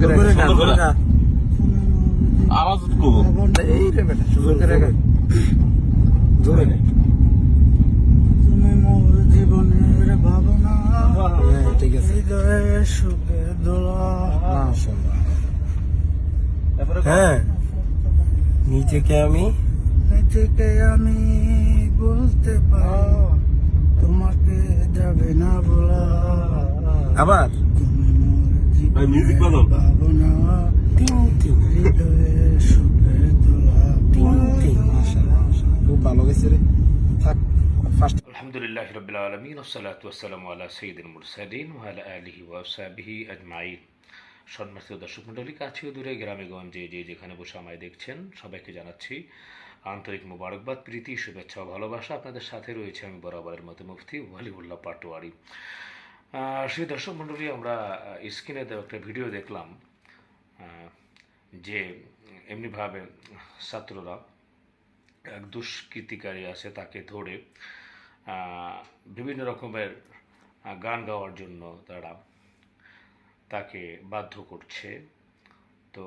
করে। আওয়াজ এই রে বেটা সুন্দর করে তুমি মোর জীবনের ভাবনা হ্যাঁ ঠিক আছে। হৃদয়ে সুখে দোলা। হ্যাঁ নিজেকে আমি থেকে আমি বলতে পারি তোমাকে যাবে না বলা। আবার? ভাই আলহামদুলিল্লাহ রবিল আলমিন ওসালাত ওসালাম আল্লাহ ওয়ালা আলহি ওয়াসাবিহি আজমাইন। দর্শক কাছেও দূরে গ্রামে গঞ্জে যে যেখানে বসে আমায় দেখছেন, সবাইকে জানাচ্ছি আন্তরিক মুবারকবাদ, প্রীতি, শুভেচ্ছা ভালোবাসা। আপনাদের সাথে রয়েছে আমি বরাবরের মতো মুফতি ওয়ালিউল্লাহ পাটোয়ারি। সেই দর্শক মণ্ডলী, আমরা স্ক্রিনে একটা ভিডিও দেখলাম যে এমনিভাবে ছাত্ররা এক দুষ্কৃতিকারী আছে তাকে ধরে বিভিন্ন রকমের গান গাওয়ার জন্য তারা তাকে বাধ্য করছে। তো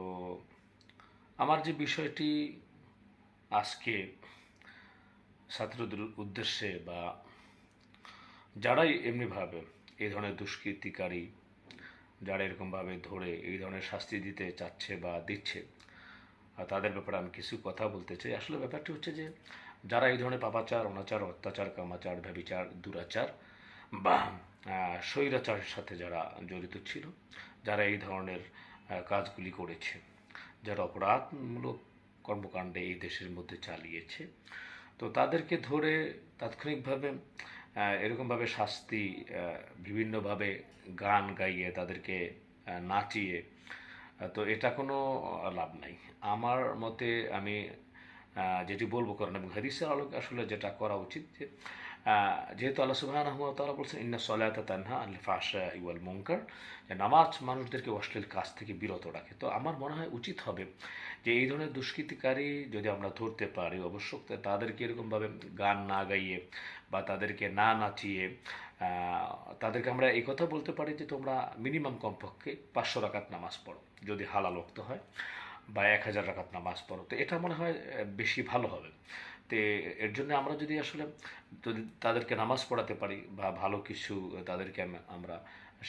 আমার যে বিষয়টি আজকে ছাত্রদের উদ্দেশ্যে বা যারাই এমনিভাবে এই ধরনের দুষ্কৃতিকারী যারা এরকমভাবে ধরে এই ধরনের শাস্তি দিতে চাচ্ছে বা দিচ্ছে। আর তাদের ব্যাপারে আমি কিছু কথা বলতে চাই। আসলে ব্যাপারটি হচ্ছে যে, যারা এই ধরনের পাপাচার, অনাচার, অত্যাচার, কামাচার ব্যবিচার দুরাচার বা স্বৈরাচারের সাথে যারা জড়িত ছিল, যারা এই ধরনের কাজগুলি করেছে, যারা অপরাধমূলক কর্মকাণ্ডে এই দেশের মধ্যে চালিয়েছে, তো তাদেরকে ধরে তাৎক্ষণিকভাবে এরকমভাবে শাস্তি বিভিন্নভাবে গান গাইয়ে তাদেরকে নাচিয়ে তো এটা কোনো লাভ নাই। আমার মতে আমি যেটি বলব কারণ এবং হাদিসের আলোকে আসলে যেটা করা উচিত যে যেহেতু আল্লাহ সুবহানাহু ওয়া তাআলা বলছেন, ইন্না সলাতা তানহা আনিল ফাহশাই ওয়াল মুনকার যে নামাজ মানুষদেরকে অশ্লীল কাজ থেকে বিরত রাখে। তো আমার মনে হয় উচিত হবে যে এই ধরনের দুষ্কৃতিকারী যদি আমরা ধরতে পারি, অবশ্য তাদেরকে এরকমভাবে গান না গাইয়ে বা তাদেরকে না নাচিয়ে তাদেরকে আমরা এই কথা বলতে পারি যে তোমরা মিনিমাম কমপক্ষে পাঁচশো রাকাত নামাজ পড়ো, যদি হালাল ওক্ত হয়। বা এক হাজার রাখাত নামাজ পড়ো। তো এটা মনে হয় বেশি ভালো হবে। তো এর জন্য আমরা যদি আসলে যদি তাদেরকে নামাজ পড়াতে পারি বা ভালো কিছু তাদেরকে আমরা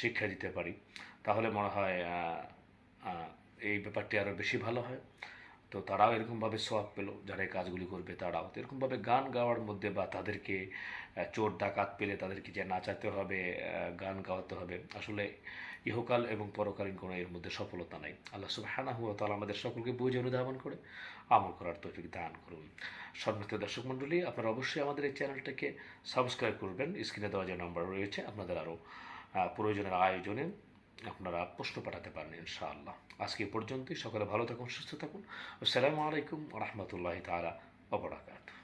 শিক্ষা দিতে পারি, তাহলে মনে হয় এই ব্যাপারটি আরও বেশি ভালো হয়। তো তারাও এরকমভাবে সোয়াব পেল, যারা এই কাজগুলি করবে তারাও। তো এরকমভাবে গান গাওয়ার মধ্যে বা তাদেরকে চোর ডাকাত পেলে তাদেরকে যে নাচাতে হবে গান গাওয়াতে হবে, আসলে ইহকাল এবং পরকালীন কোনো এর মধ্যে সফলতা নাই। আল্লাহ সুবহানাহু ওয়া তালা আমাদের সকলকে বুঝে অনুধাবন করে, আমল করার তৌফিক দান করুন। সম্মানিত দর্শক মণ্ডলী, আপনারা অবশ্যই আমাদের এই চ্যানেলটাকে সাবস্ক্রাইব করবেন। স্ক্রিনে দেওয়া যে নম্বর রয়েছে, আপনাদের আরও প্রয়োজনের আয়োজনে আপনারা প্রশ্ন পাঠাতে পারেন, ইনশাআল্লাহ। আজকে পর্যন্তই। সকলে ভালো থাকুন, সুস্থ থাকুন। আসসালামু আলাইকুম রহমতুল্লাহ তালা অবরাকাত